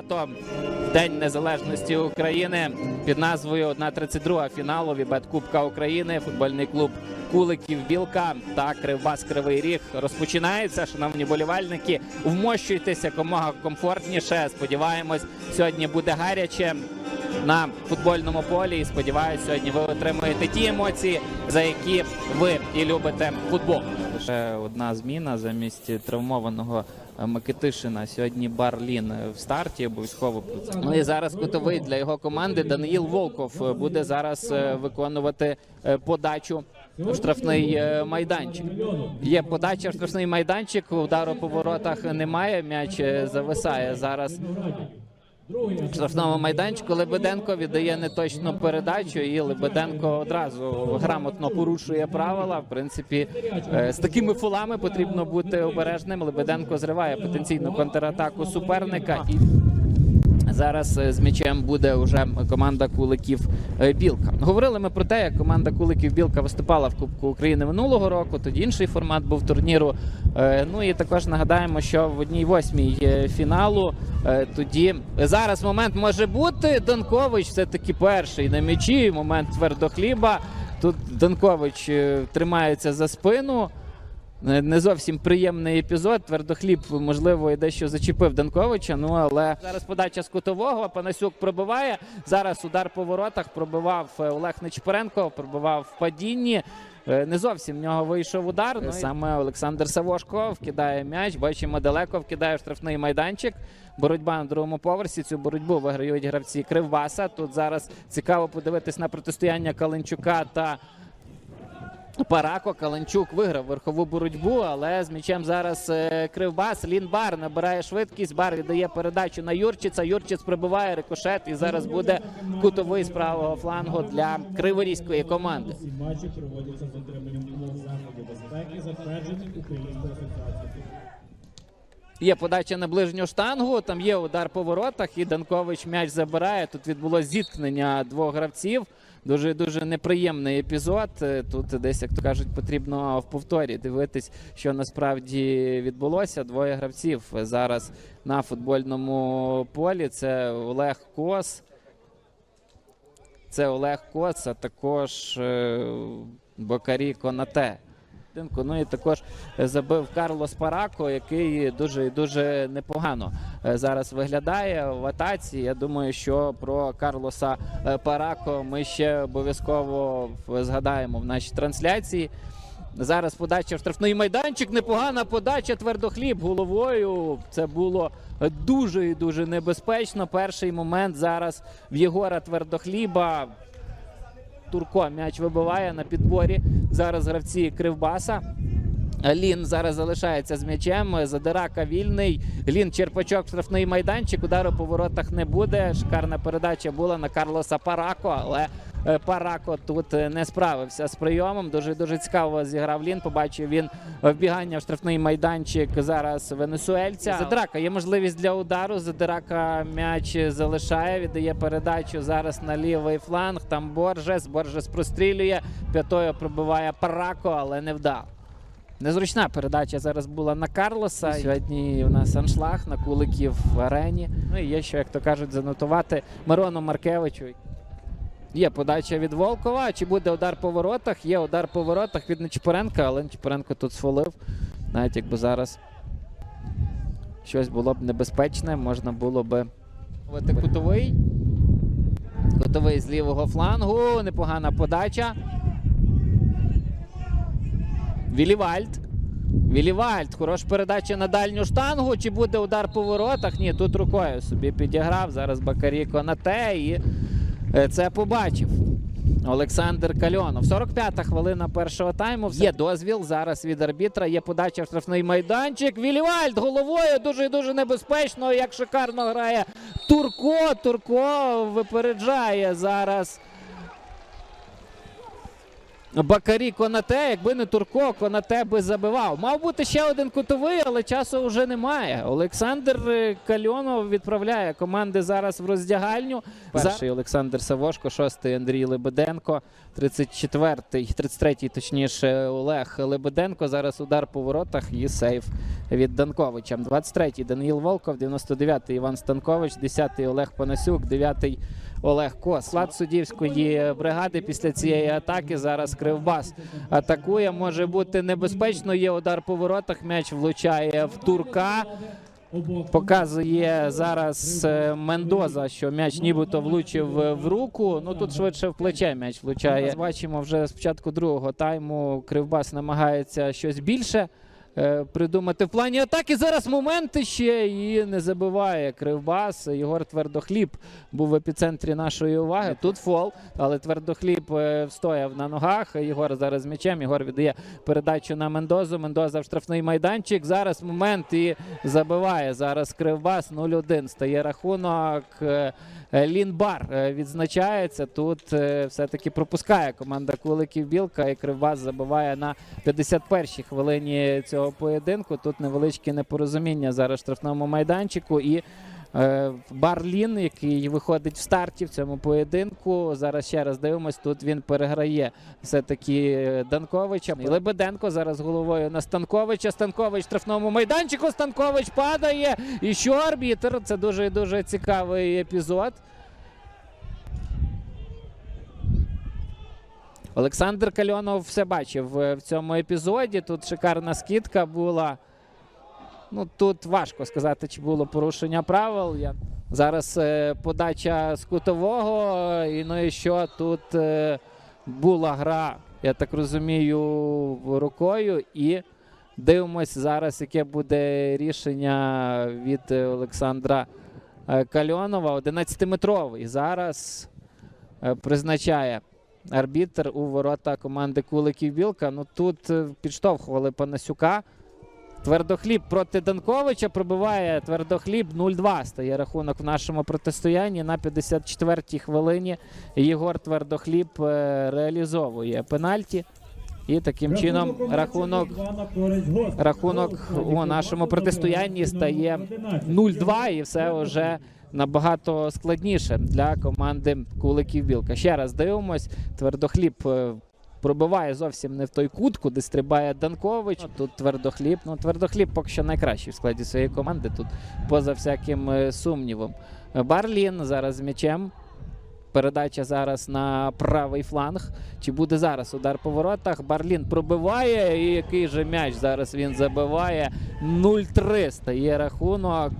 Свято День Незалежності України під назвою 1.32 фіналу Вібет Кубка України. Футбольний клуб Куликів Білка та Кривбас Кривий Ріг розпочинається. Шановні болівальники, вмощуйтеся якомога комфортніше. Сподіваємось, сьогодні буде гаряче на футбольному полі. І сподіваюся, сьогодні ви отримаєте ті емоції, за які ви і любите футбол. Лише одна зміна замість травмованого е, Микитишина. Сьогодні Барлін в старті обов'язково. Ну і зараз кутовий для його команди Даниїл Волков е, буде зараз е, виконувати подачу в штрафний майданчик. Є подача в штрафний майданчик. Удару по воротах немає. М'яч зависає зараз. В штрафному майданчику Лебеденко віддає неточну передачу, і Лебеденко одразу грамотно порушує правила. В принципі, е, з такими фулами потрібно бути обережним. Лебеденко зриває потенційну контратаку суперника. І зараз е, з м'ячем буде вже команда Куликів е, Білка. Говорили ми про те, як команда Куликів Білка виступала в Кубку України минулого року. Тоді інший формат був турніру. Е, Ну і також нагадаємо, що в одній восьмій фіналу тоді зараз момент може бути. Донкович все таки перший на м'ячі. Момент твердохліба. Тут Донкович тримається за спину. Не зовсім приємний епізод. Твердохліб, можливо, і дещо зачепив Данковича. Ну але зараз подача з кутового. Панасюк пробиває. Зараз удар по воротах пробивав е, Олег Нечпоренко, пробивав в падінні. Е, Не зовсім в нього вийшов удар. Ну, Саме Олександр Савошко вкидає м'яч. Бачимо, далеко вкидає штрафний майданчик. Боротьба на другому поверсі. Цю боротьбу виграють гравці Кривбаса. Тут зараз цікаво подивитись на протистояння Каленчука та Парако Каланчук виграв верхову боротьбу, але з м'ячем зараз е, Кривбас. Лінбар набирає швидкість. Бар віддає передачу на Юрчица. Юрчиц прибиває рикошет. І зараз буде кутовий з правого флангу для криворізької команди. Матчі проводяться з дотриманням заходів безпеки, затверджених Українською асоціацією. Є подача на ближню штангу. Там є удар по воротах, і Данкович м'яч забирає. Тут відбулося зіткнення двох гравців. Дуже дуже неприємний епізод. Е, Тут десь, як то кажуть, потрібно в повторі дивитись, що насправді відбулося. Двоє гравців зараз на футбольному полі. Це Олег Кос. Це Олег Кос, а також е, Бокарі Конате. Поєдинку. Ну і також е, забив Карлос Парако, який дуже і дуже непогано е, зараз виглядає в атаці. Я думаю, що про Карлоса е, Парако ми ще обов'язково згадаємо в нашій трансляції. Зараз подача в штрафний майданчик. Непогана подача. Твердохліб головою. Це було дуже і дуже небезпечно. Перший момент зараз в Єгора Твердохліба. Турко м'яч вибиває на підборі. Зараз гравці Кривбаса. Лін зараз залишається з м'ячем. Задирака вільний. Лін Черпачок, штрафний майданчик. Удару по воротах не буде. Шикарна передача була на Карлоса Парако, але Парако тут е, не справився з прийомом. Дуже дуже цікаво зіграв Лін. Побачив він вбігання в штрафний майданчик зараз венесуельця. Задирака є можливість для удару. Задирака м'яч залишає, віддає передачу зараз на лівий фланг. Там Боржес. Боржес прострілює. П'ятою пробиває Парако, але не вдав. Незручна передача зараз була на Карлоса. Сьогодні у нас аншлаг на куликів в арені. Ну і є що, як то кажуть, занотувати Мирону Маркевичу. Є подача від Волкова. Чи буде удар по воротах? Є удар по воротах від Нечпоренка, але Нечпоренко тут сфолив. Навіть якби зараз щось було б небезпечне, можна було би кутовий. Кутовий з лівого флангу. Непогана подача. Вілівальд. Вілівальд. Хороша передача на дальню штангу. Чи буде удар по воротах? Ні, тут рукою собі підіграв. Зараз Бакаріко на те і це побачив. Олександр Кальонов. 45-та хвилина першого тайму. Є дозвіл зараз від арбітра. Є подача в штрафний майданчик. Вілівальд головою дуже дуже небезпечно. Як шикарно грає Турко. Турко випереджає зараз Бакарі Конате, якби не Турко, Конате би забивав. Мав бути ще один кутовий, але часу вже немає. Олександр е, Кальонов відправляє команди зараз в роздягальню. Перший Олександр Савошко, шостий Андрій Лебеденко, 34-й, 33-й, точніше, Олег Лебеденко. Зараз удар по воротах і сейф від Данковича. 23-й Даниїл Волков, 99-й Іван Станкович, 10-й Олег Панасюк, 9-й Олег Кос. Склад суддівської бригади після цієї атаки зараз Кривбас атакує. Може бути небезпечно. Є удар по воротах. М'яч влучає в турка. Показує зараз е, Мендоза, що м'яч нібито влучив в руку. Ну тут швидше в плече м'яч влучає. Бачимо вже з початку другого тайму. Кривбас намагається щось більше придумати в плані атаки. Зараз моменти ще і не забиває Кривбас. Єгор Твердохліб був в епіцентрі нашої уваги. Тут фол, але Твердохліб е, встояв на ногах. Єгор зараз з м'ячем. Єгор віддає передачу на Мендозу. Мендоза в штрафний майданчик. Зараз момент і забиває. Зараз Кривбас 0-1. Стає рахунок. Е, е, Лінбар е, відзначається. Тут е, все-таки пропускає команда Куликів Білка і Кривбас забиває на 51-й хвилині цього поєдинку. Тут невеличке непорозуміння зараз в штрафному майданчику. І е, Барлін, який виходить в старті в цьому поєдинку. Зараз ще раз дивимось. Тут він переграє все-таки е, Данковича. І Лебеденко зараз головою на Станковича. Станкович в штрафному майданчику. Станкович падає. І що арбітр? Це дуже дуже цікавий епізод. Олександр Кальонов все бачив е, в цьому епізоді. Тут шикарна скидка була. Ну тут важко сказати, чи було порушення правил. Я... Зараз е, подача з кутового. е, І ну і що тут була гра, я так розумію, рукою. І дивимось зараз, яке буде рішення від Олександра Кальонова. 11-метровий. Зараз призначає арбітр у ворота команди Куликів Білка. Ну тут е, підштовхували Панасюка. Твердохліб проти Данковича пробиває Твердохліб 0-2. Стає рахунок в нашому протистоянні на 54-й хвилині. Єгор Твердохліб е, реалізовує пенальті. І таким чином рахунок, рахунок у нашому протистоянні стає 0-2 і все вже набагато складніше для команди Куликів Білка. Ще раз дивимось. Твердохліб е, пробиває зовсім не в той кут, куди стрибає Данкович. Тут твердохліб. Ну, твердохліб поки що найкращий в складі своєї команди. Тут поза всяким е, сумнівом. Барлін зараз з м'ячем. Передача зараз на правий фланг. Чи буде зараз удар по воротах? Барлін пробиває. І який же м'яч зараз він забиває. 0-3 стає рахунок.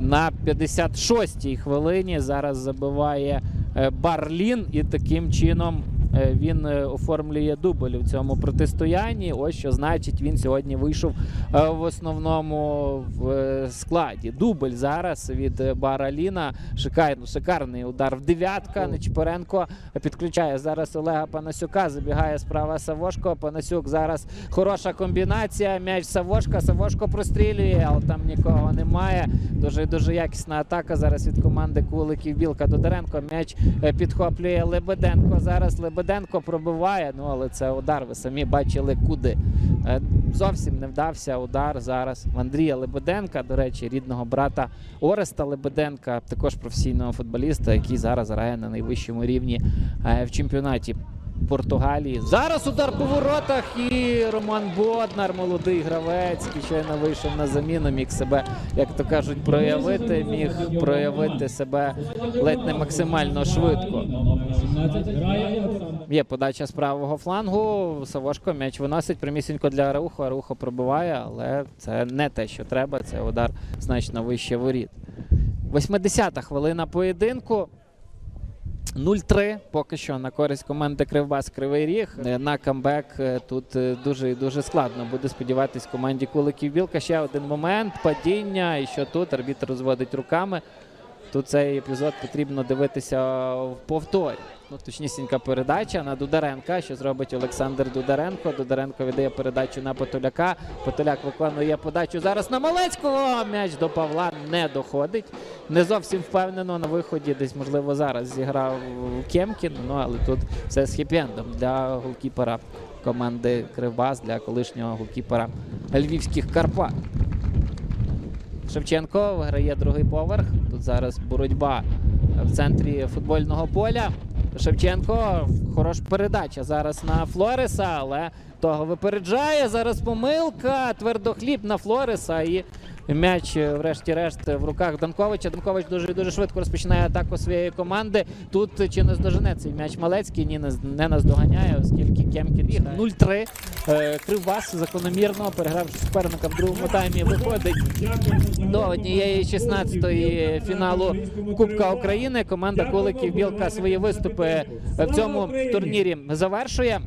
На 56-й хвилині зараз забиває е, Барлін. І таким чином він е, оформлює дубль у цьому протистоянні. Ось що значить, він сьогодні вийшов е, в основному в е, складі. Дубль зараз від е, Бараліна. Шикарний, шикарний удар в дев'ятка. Нечіпоренко підключає зараз Олега Панасюка. Забігає справа Савошко. Панасюк зараз хороша комбінація. М'яч Савошка. Савошко прострілює, але там нікого немає. Дуже дуже якісна атака зараз від команди Куликів Білка Додоренко. М'яч е, підхоплює Лебеденко. Зараз Лебеденко пробиває. Ну але це удар. Ви самі бачили куди. Е, Зовсім не вдався удар зараз в Андрія Лебеденка, до речі, рідного брата Ореста Лебеденка, також професійного футболіста, який зараз грає на найвищому рівні е, в чемпіонаті Португалії. Зараз удар по воротах і Роман Боднар, молодий гравець, який щойно вийшов на заміну, міг себе, як то кажуть, проявити, міг проявити себе ледь не максимально швидко. Є подача з правого флангу. Савошко м'яч виносить прямісінько для Араухо. Араухо пробиває, але це не те, що треба. Це удар значно вище воріт. 80-та хвилина поєдинку. 0-3 поки що на користь команди Кривбас Кривий Ріг. Е, На камбек е, тут е, дуже і дуже складно буде сподіватись команді Куликів Білка. Ще один момент падіння. І що тут арбітр розводить руками. Тут цей епізод потрібно дивитися в повторі. Ну, точнісінька передача на Дударенка, що зробить Олександр Дударенко. Дударенко віддає передачу на Потоляка. Потоляк виконує подачу зараз на Малецького. М'яч до Павла не доходить. Не зовсім впевнено на виході. Десь, можливо, зараз зіграв Кемкін. Ну але тут все з хіпендом для голкіпера команди Кривбас, для колишнього голкіпера Львівських Карпат. Шевченко виграє другий поверх. Зараз боротьба в центрі футбольного поля. Шевченко хороша передача зараз на Флореса, але того випереджає. Зараз помилка. Твердохліб на Флореса і м'яч, врешті-решт, в руках Данковича. Данкович дуже дуже швидко розпочинає атаку своєї команди. Тут чи не здожене цей м'яч Малецький? Ні, не, наздоганяє, оскільки Кемкін їх 0-3. Е, Кривбас закономірно, перегравши суперника в другому таймі, виходить до однієї 16-ї фіналу Кубка України. Команда Куликів Білка свої виступи в цьому турнірі завершує.